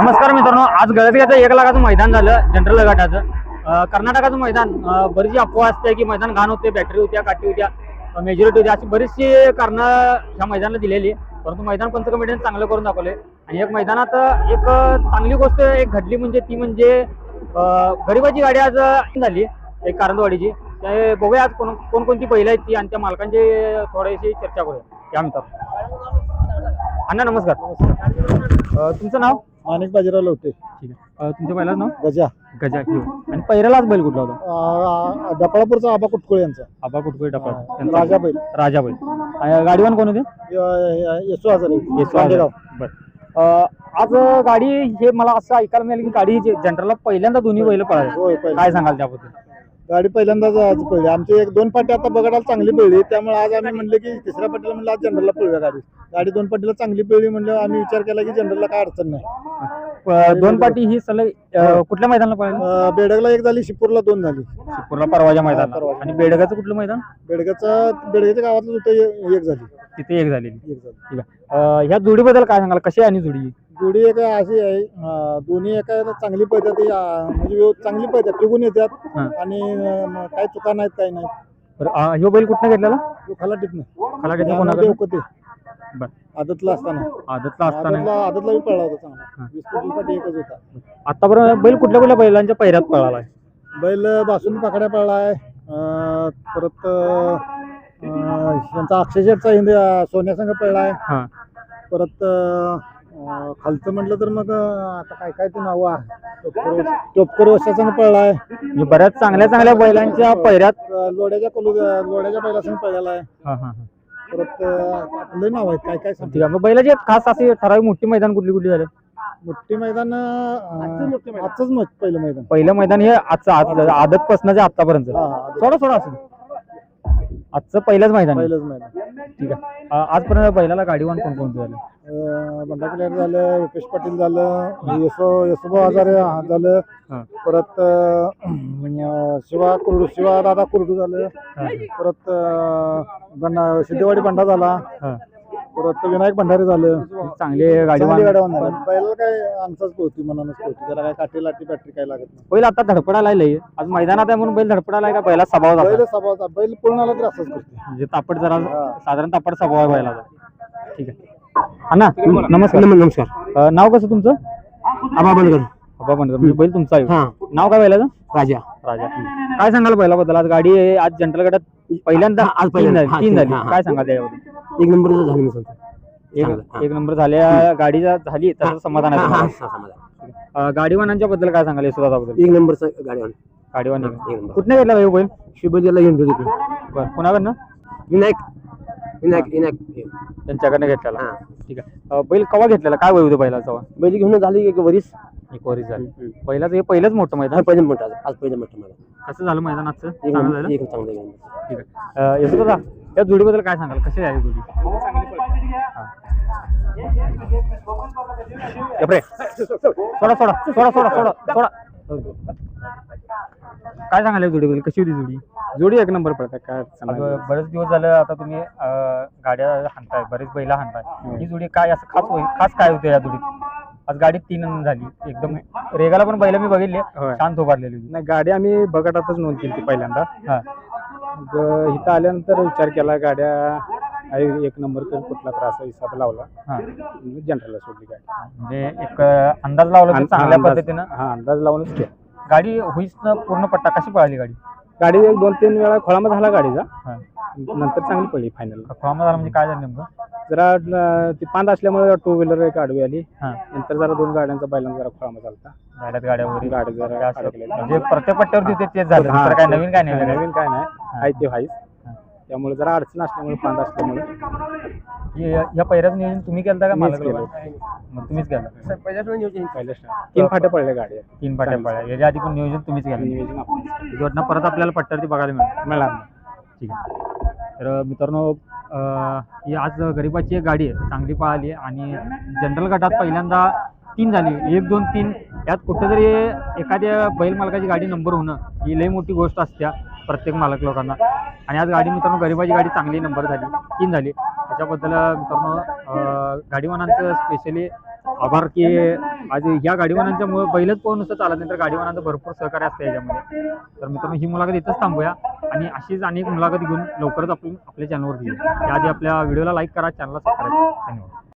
नमस्कार मित्रांनो आज गळतग्याचं एक लाखाचं मैदान झालं जनरल गटाचं. कर्नाटकाचं मैदान बरीचशी अफवा असते की मैदान घाण होते बॅटरी होत्या काठी होत्या मेजॉरिटी होत्या अशी बरीचशी कारणं ह्या मैदानाला दिलेली. परंतु मैदान पंच कमिटीने चांगलं करून दाखवले आणि एक मैदानात एक चांगली गोष्ट एक घडली म्हणजे ती म्हणजे गरिबाची गाडी आज झाली एक कारंदवाडीची. ते बघूया आज कोण कोणकोणती पहिलं आहेत ती आणि त्या मालकांची थोडीशी चर्चा करूया. या मित्रांनो. अण्णा नमस्कार. तुमचं नाव? माणिक बाजीराव लवटे ठीक आहे. अं, तुमच्या पहिलाच नाव? गजा. गजा घेऊ. आणि पहिल्यालाच बैल कुठला होता? अं, डफळापूरचा आबा कुटकुळे यांचा. आबा कुठे टपा राजा बैल. राजा बैल. आणि गाडीवान कोण होते? य- येसू आजारी येसू पांडेगाव. बर. अं, आज गाडी हे मला असं ऐकायला मिळालं की गाडी जे जनरलला पहिल्यांदा दोन्ही बैल पळाले. होय पहिले काय सांगाल त्याबद्दल? गाडी पहिल्यांदाच आज पडली आमची एक दोन पाटी आता बघायला चांगली पडली त्यामुळे आज आम्ही म्हणले की तिसऱ्या पाटीला म्हणलं आज जनरलला पळूया गाडी. गाडी दोन पाटीला चांगली पडली म्हणलं आम्ही विचार केला की जनरलला काय अडचण नाही. दोन पाटी ही सलग अं, कुठल्या मैदानाला पळाली? अं, बेडगला एक झाली शिपूरला दोन झाली. शिपूरला परवाच्या मैदानाला. परवाच्या. आणि बेडगाचं कुठलं मैदान? बेडगाचा बेडगाच्या गावातलं होतं ए- एक झाली. तिथे एक झालेली. एक झाली. ठीक आहे. अं, ह्या जोडीबद्दल काय सांगाल? कशी आहे आणि जोडी? जोडी एक अशी आहे अं, दोन्ही एका चांगली पळतात अं, म्हणजे व्यव- चांगली पळतात टिकून येतात. हा. आणि अं, काही चुका नाहीत काही नाही बरं अं, ह्यो बैल कुठनं घेतलेला? खलाटीत नाही खाला घेतला कोणाकडे बरं. आदतला असताना. आदतला असताना. आदतला बी पळला होता हा. चांगला वीस पंचवीस पाठी एकच होता. आतापर्यंत बैल कुठल्या कुठल्या बैलांच्या पैऱ्यात पळाला आहे? बैल बासुंदी पाकड्या पळला आहे. परत अं, यांचा अक्षयशेटचा हिंदी सोन्यासंघ पळला आहे. हा. परत अं, खालचं म्हटलं तर मग अं, आता काय काय ते नाव टोपकर वर्षासंघ पळला आहे. म्हणजे बऱ्याच चांगल्या चांगल्या बैलांच्या पैऱ्यात अं, लोड्याच्या कलू लोड्याच्या बैलासंघ पळलेला आहे. हा हा हा. परत अं, लय नाव आहेत काय काय सांगते? ठीक आहे मग बैलाची एक खास अशी ठराविक मोठी मैदान कुठली कुठली झाले? मोठी मैदान अं, आजचंच मग पहिलं मैदान. पहिलं मैदान हे आजचं आज आदत पासनाच्या आतापर्यंत. हा, हा. सोडा सोडा असं. आजचं पहिलंच मैदान आहे. पहिलंच मैदान ठीक आहे आजपर्यंत बैलाला गाडीवान कोण कोणतं झालं अं, बंडा झालं रुपेश पाटील झालं यशो यशोबा आजारे हा झालं हा. परत अं, शिवा कुरडू शिवा दादा कुरडू झालं. परत अं, बंडा सिद्धेवाडी बंडा झाला हा. परत विनायक भंडारी झालं. चांगले चांगली झाल्या पहिल्याला काय आमचाच पोहती मनानच पोहती त्याला काय काठी लाटी बॅटरी काय लागत नाही. बैल आता धडपडायला लय. आज मैदानात आहे म्हणून बैल धडपडायला आहे का बैला स्वभाव जातो बैल स्वभावचा बैल पूर्ण आला तर असंच करते म्हणजे तापड जरा हा. साधारण तापड स्वभाव आहे बैलाचा. ठीक आहे. अण्णा नमस्कार. नमस्कार. अं, नाव कसं तुमचं? आबा बनकर बाबा म्हणतो म्हणजे बैल तुमचा आहे. हा. नाव काय बैलाचं? राजा. राजा. काय सांगाल बैलाबद्दल? आज गाडी आहे, आज जनरल गटात पहिल्यांदा हा, आज तीन पहिल्यांदा. झाली हा, तीन तीन, झाली हा, हा. काय सांगाल त्याच्याबद्दल? एक नंबर झालं मी एक हा. नंबर झाल्या गाडीचा झाली तसं समाधान हा, आहे हा, तुम्हाला. हा, समाधान. अं, गाडीवानांच्या बद्दल काय सांगाल यशोदा बद्दल एक नंबरचा गाडी गाडीवान एक नंबर. कुठने घेतला भाई बैल? शुभजीला घेऊन तिकडे. बरं कुणाकडनं? विनायक. विनायक विनायक. त्यांच्याकडनं घेतलेला. हा. ठीक आहे. अं, बैल कवा घेतलेला? काय वय होतं बैलाचा? बैल घेऊन झाली एक वरीस. एक वरीस झाली. पहिलाच हे पहिलंच मोठं हा मैदान पहिलं मोठं आज पहिलं मोठं मला कसं झालं मैदान आजचं? एक चांगलं नंबर एक चांगलं नंबर ठीक आहे. अं, यशोदा या जोडीबद्दल काय सांगाल? कशी झाली जोडी? हा. सोडा सोडा सोडा सोडा सोडा सोडा. काय सांगाल या जोडीबद्दल? कशी होती जोडी? जोडी एक नंबर पडतात काय. आता बरेच दिवस झालं आता तुम्ही अं, गाड्या हाणताय बरेच बैला हाणताय. ही. जोडी काय असं खास होईल खास काय होते या जोडीत? आज गाडी तीन झाली एकदम रेगाला पण बैल मी बघितले होय. शांत उभारलेली होती. नाही गाडी आम्ही बगटातच नोंद केली होती पहिल्यांदा. हा. मग इथं आल्यानंतर विचार केला गाड्या आहे एक नंबर कर कुठला त्रास हिसाब लावला. हा. जनरलला सोडली गाडी. म्हणजे एक अं, अंदाज लावला चांगल्या अंदाज- पद्धतीनं? हा अंदाज लावूनच केला गाडी होईस पूर्ण पट्टा कशी पळाली गाडी? गाडी एक दोन तीन वेळा खोळामा झाला गाडीचा. हा. नंतर चांगली पडली फायनल फॉर्म झाला म्हणजे काय झालं नेमकं? जरा अं, ती पांद असल्यामुळे टू व्हीलर एक आडवी आली. हा. नंतर जरा दोन गाड्यांचा बैलांचा जरा खोळामा झाला गाड्यात गाड्या वगैरे गाडी जरा असं. अडकलेली. म्हणजे प्रत्येक पट्ट्यावरती ते तेच झालं. हा, दुसरं काय नवीन काय नाही नवीन काय नाही. आहे ते व्हाईस. त्यामुळे जरा अडचण असल्यामुळे पांद असल्यामुळे. हे- या पहिल्याचं नियोजन तुम्ही केलं का मीच मला केलं. मग तुम्हीच केलं. पहिल्या तीन फाट्या पडल्या गाड्या तीन पाट्या पळ्या याच्या आधी पण नियोजन तुम्हीच केलं. नियोजन आपण जोडणं परत आपल्याला पट्ट्यावरती बघायला मिळेल. मिळालं ठीक आहे. तर मित्रांनो ही आज गरिबाची एक गाडी आहे चांगली पळाली आणि जनरल गटात पहिल्यांदा तीन झाली. एक दोन तीन यात कुठेतरी एखाद्या बैल मालकाची गाडी नंबर होणं ही लई मोठी गोष्ट असते प्रत्येक मालक लोकांना. आणि आज गाडी मित्रांनो गरिबाची गाडी चांगली नंबर झाली तीन झाली. त्याच्याबद्दल मित्रांनो गाडीवानांचं स्पेशली आभार की आज या गाडीवानांच्या मुळे बैलच पाहून नुसतं चालत नाही तर गाडीवानांचं भरपूर सहकार्य असतं याच्यामध्ये. तर मित्रांनो ही मुलाखत इथंच थांबूया आणि अशीच अनेक मुलाखत घेऊन लवकरच आपण आपल्या चॅनलवर घेऊ त्याआधी आपल्या व्हिडिओला लाईक करा चॅनलला सबस्क्राईब करा. धन्यवाद.